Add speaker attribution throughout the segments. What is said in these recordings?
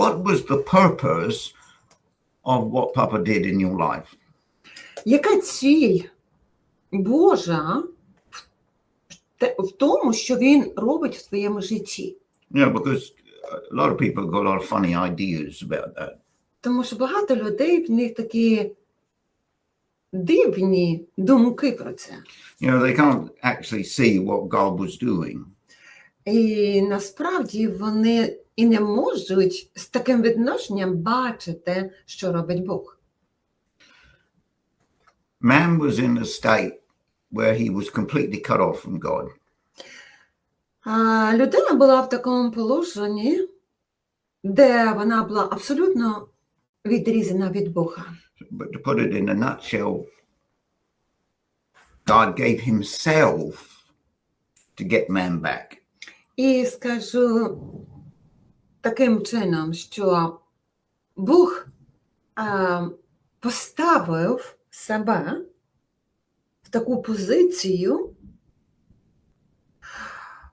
Speaker 1: what was the purpose of what Papa did in your life?
Speaker 2: Яка ціль Божа в тому, що він робить в твоєму житті?
Speaker 1: Know, because a lot of people got a lot of funny ideas about that.
Speaker 2: Тому що багато людей в них такі дивні думки про це.
Speaker 1: You know, they can't actually see what God was doing.
Speaker 2: І насправді вони і не можуть з таким відношенням бачити, що робить Бог.
Speaker 1: Man was in a state where he was completely cut off from God.
Speaker 2: А людина була в такому положенні, де вона була абсолютно відрізана від Бога.
Speaker 1: But to put it in a nutshell, God gave himself to get man back.
Speaker 2: І скажу таким чином, що Бог а, поставив себе в таку позицію,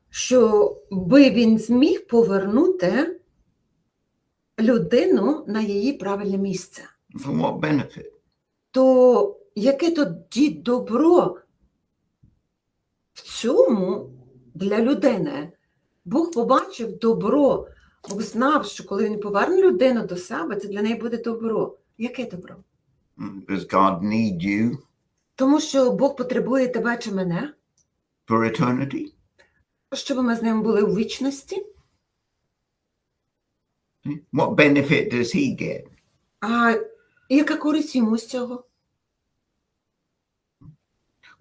Speaker 2: щоби він зміг повернути людину на її правильне місце.
Speaker 1: For what benefit?
Speaker 2: То яке тоді добро в цьому для людини? Бог побачив добро, Бог знав, що коли він поверне людину до себе, це для неї буде добро. Яке добро?
Speaker 1: Does God need you
Speaker 2: Тому що Бог потребує тебе чи мене,
Speaker 1: for eternity?
Speaker 2: щоб ми з ним були у вічності.
Speaker 1: What benefit does he get?
Speaker 2: А яка користь йому з цього?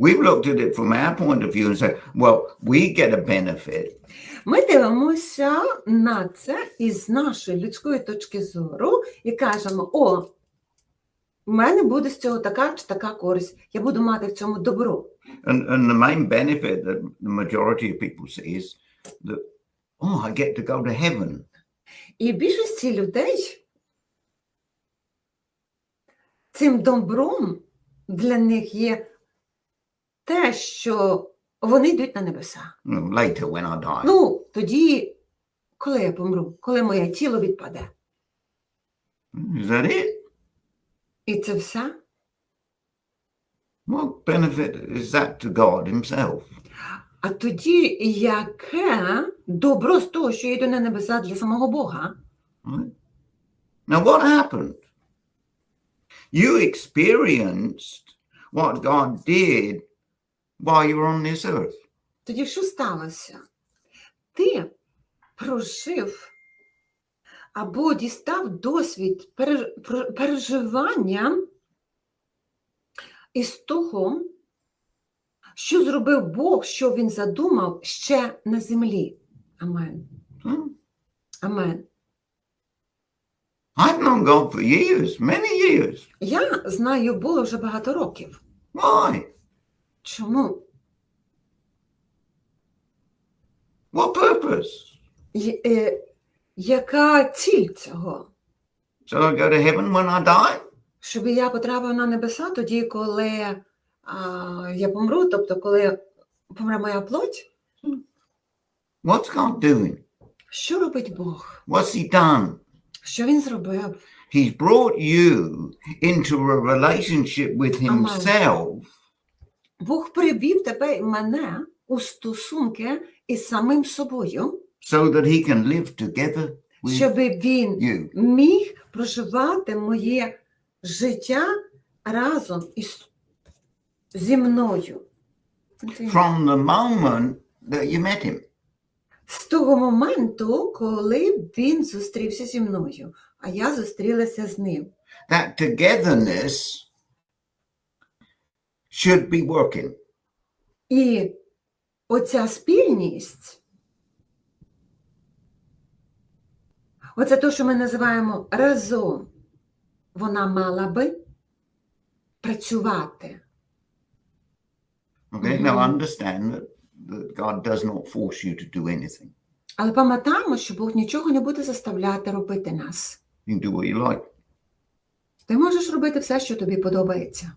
Speaker 1: We've looked at it from our point of view and said, well, we get a benefit,
Speaker 2: Ми дивимося на це із нашої людської точки зору і кажемо: о, в мене буде з цього така чи така користь, я буду мати в цьому добро.
Speaker 1: and, and the main benefit that the majority of people see is that, oh, I get to go to heaven.
Speaker 2: І більшості людей цим добром для них є те, що вони йдуть на небеса.
Speaker 1: Later when I die.
Speaker 2: Ну, тоді, коли я помру, коли моє тіло відпаде.
Speaker 1: Is that it?
Speaker 2: І це все.
Speaker 1: What benefit is that to God Himself?
Speaker 2: А тоді яке добро з того, що я йду на небеса для самого Бога?
Speaker 1: Right? Now, what happened? You experienced what God did while you were on this earth.
Speaker 2: Тоді що сталося? Ти прожив або дістав досвід переживання із того, що зробив Бог, що він задумав ще на землі. Амен. Амен.
Speaker 1: I've known God for years, many years.
Speaker 2: Я знаю Бога вже багато років.
Speaker 1: Why?
Speaker 2: Чому?
Speaker 1: What purpose?
Speaker 2: Е, яка ціль цього?
Speaker 1: So I go to heaven when I die?
Speaker 2: Щоб я потрапив на небеса тоді, коли а, я помру, тобто коли помре моя плоть,
Speaker 1: What's God doing?
Speaker 2: що робить Бог?
Speaker 1: What's He done?
Speaker 2: Що він зробив?
Speaker 1: He's brought you into a relationship with
Speaker 2: Amen.
Speaker 1: Himself
Speaker 2: Бог привів тебе і мене у стосунки із самим собою,
Speaker 1: so that He can live together with
Speaker 2: щоб він
Speaker 1: you.
Speaker 2: міг проживати моє життя разом із зі мною.
Speaker 1: From the moment that you met Him.
Speaker 2: З того моменту, коли він зустрівся зі мною, а я зустрілася з ним.
Speaker 1: That togetherness should be working.
Speaker 2: І оця спільність, оце те, що ми називаємо разом, вона мала би працювати.
Speaker 1: Okay, now understand that, that God does not force you to do anything.
Speaker 2: Але пам'ятаємо, що Бог нічого не буде заставляти робити нас.
Speaker 1: You can do what you like.
Speaker 2: Ти можеш робити все, що тобі подобається.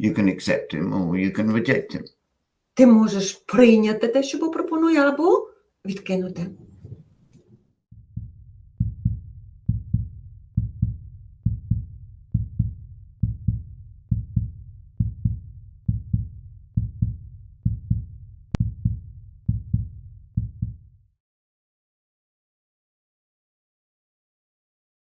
Speaker 1: You can accept Him or you can reject Him.
Speaker 2: Ти можеш прийняти те, що Бог пропонує, або відкинути.